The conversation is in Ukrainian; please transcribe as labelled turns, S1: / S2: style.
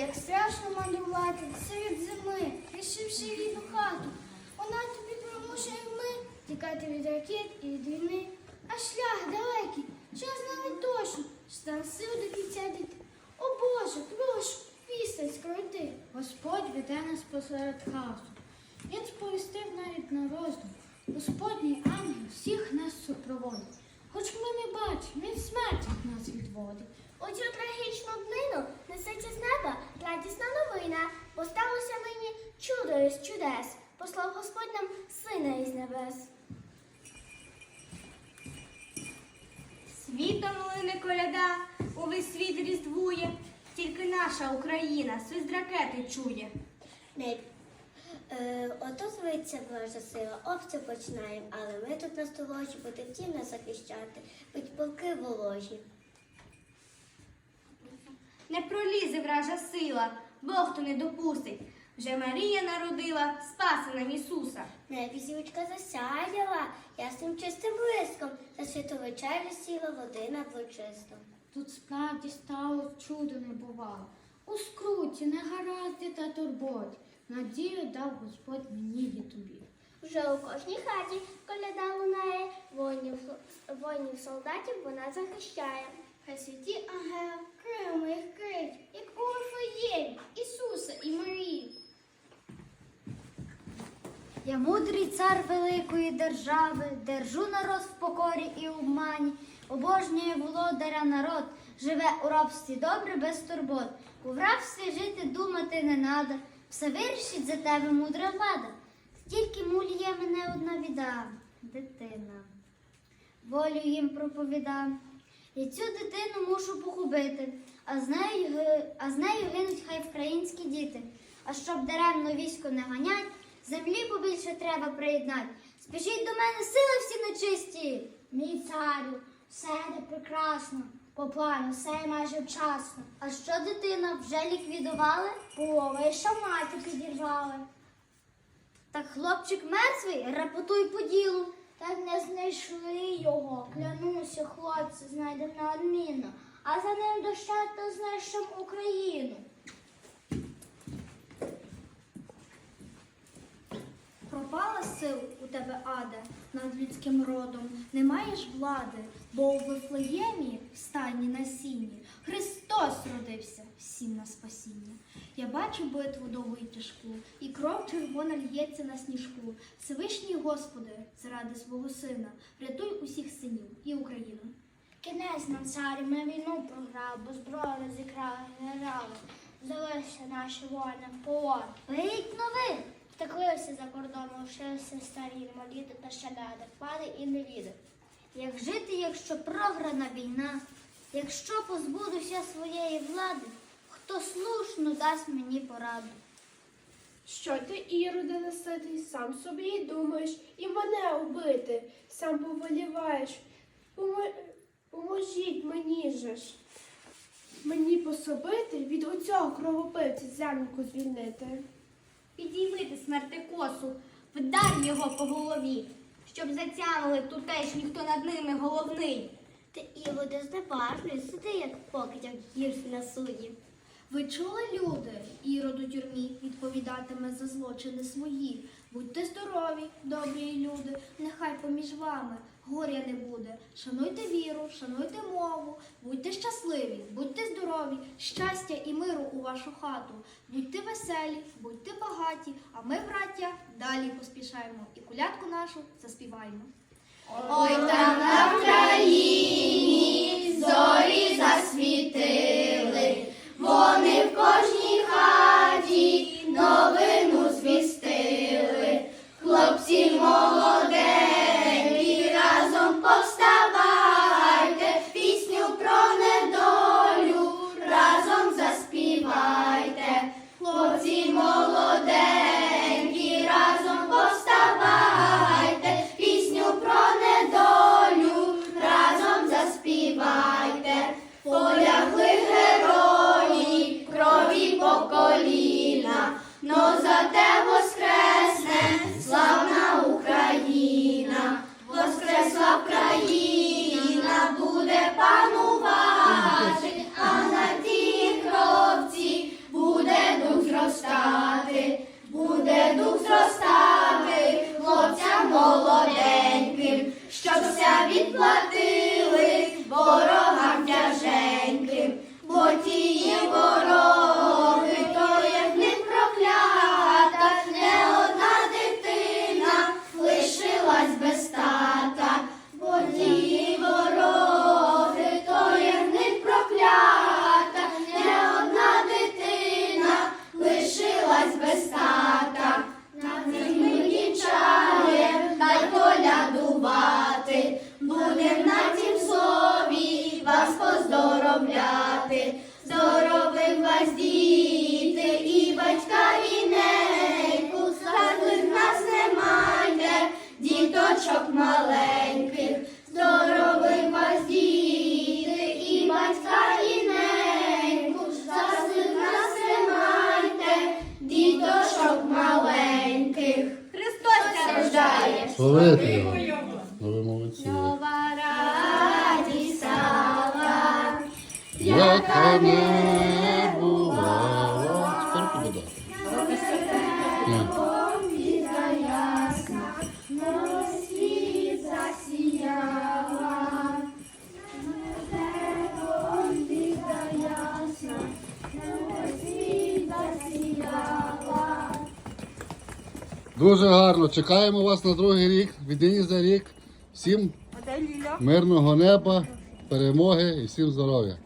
S1: Як страшно мандрувати серед зими, лишивши рідну хату. Вона тобі примушує ми тікати від ракет і від війни. А шлях далекий, час навіть точно, стан сил до кінця дійти. О Боже, прошу, після скороти.
S2: Господь веде нас посеред хаосу. Він сповістив навіть на роздум. Господній ангел всіх нас супроводить. Хоч ми не бачимо, він смерть від нас відводить.
S1: У чудо чудес. Послав Господь нам сина із небес.
S3: Світом лине коляда, увесь світ різдвує, тільки наша Україна свист ракети чує.
S4: Не, е, ото зветься Божа сила, обстріл починаємо, але ми тут на столочі будемо ті нас захищати, будь полки воложі.
S3: Не пролізе вража сила, Бог то не допустить. Вже Марія народила, спаси нам Ісуса.
S4: Небі зірочка засяяла, ясним чистим блиском, за святу вечерю сіла води над лучистом.
S2: Тут справді стало чудо не бувало. У скруті, негаразді та турботі. Надію дав Господь мені і тобі.
S1: Вже у кожній хаті коляда лунає, воїнів, солдатів вона захищає. Хай святі ангели крилами їх криють, як у Вифлеємі, Ісуса і Марії.
S5: Я мудрий цар великої держави, держу народ в покорі і обмані, обожнює володаря народ, живе у рабстві добре без турбот. У рабстві жити думати не надо, все вирішить за тебе мудра влада. Тільки муліє мене одна біда, дитина. Волю їм проповідам. І цю дитину мушу погубити, а з нею, а з нею гинуть хай українські діти. А щоб даремно військо не ганять, землі побільше треба приєднати. Спішіть до мене сили всі нечисті. Мій царю, все не прекрасно, по плану, все майже вчасно. А що дитина вже ліквідували? Половий шаматі підірвали. Так хлопчик мертвий, репетуй по ділу.
S1: Так не знайшли його. Клянуся, хлопці, знайдемо неодмінно. А за ним дощато знайшов Україну.
S6: Сил у тебе, Аде, над людським родом, не маєш влади, бо у Вифлеємі, в стайні на сіні, Христос родився всім на спасіння. Я бачу битву довгу і тяжку, і кров червона л'ється на сніжку. Всевишній Господи, заради свого сина, врятуй усіх синів і Україну.
S1: Кінець нам царі, ми війну програли, бо зброю розікрали генерали. Здалися наші воїни в полон.
S5: Виїдь новин.
S1: Втеклися за кордон, лишилися старі, моліти та щаляди, пани і невіди.
S5: Як жити, якщо програна війна, якщо позбудуся своєї влади, хто слушно дасть мені пораду?
S7: Що ти, Іроде неситий, сам собі й думаєш, і мене убити, сам повеліваєш. Помо- Поможіть мені же ж. Мені пособити від оцього кровопивця землю звільнити.
S3: Підіймити смертикосу, вдар його по голові, щоб затямили тутешні, хто над ними головний.
S4: Ти Іводе зневажний, сиди, як покидяк гірший на суді.
S6: Ви чули, люди? Ірод у тюрмі відповідатиме за злочини свої. Будьте здорові, добрі люди, нехай поміж вами горя не буде. Шануйте віру, шануйте мову, будьте щасливі, будьте здорові, щастя і миру у вашу хату. Будьте веселі, будьте багаті, а ми, браття, далі поспішаємо і колядку нашу заспіваємо.
S3: Ой, там на країні зорі
S8: Славити його. Ну ви молодці. Яка не бувала. Скоро буде дати. Дуже гарно. Чекаємо вас на другий рік. Віднині за рік. Всім мирного неба, перемоги і всім здоров'я.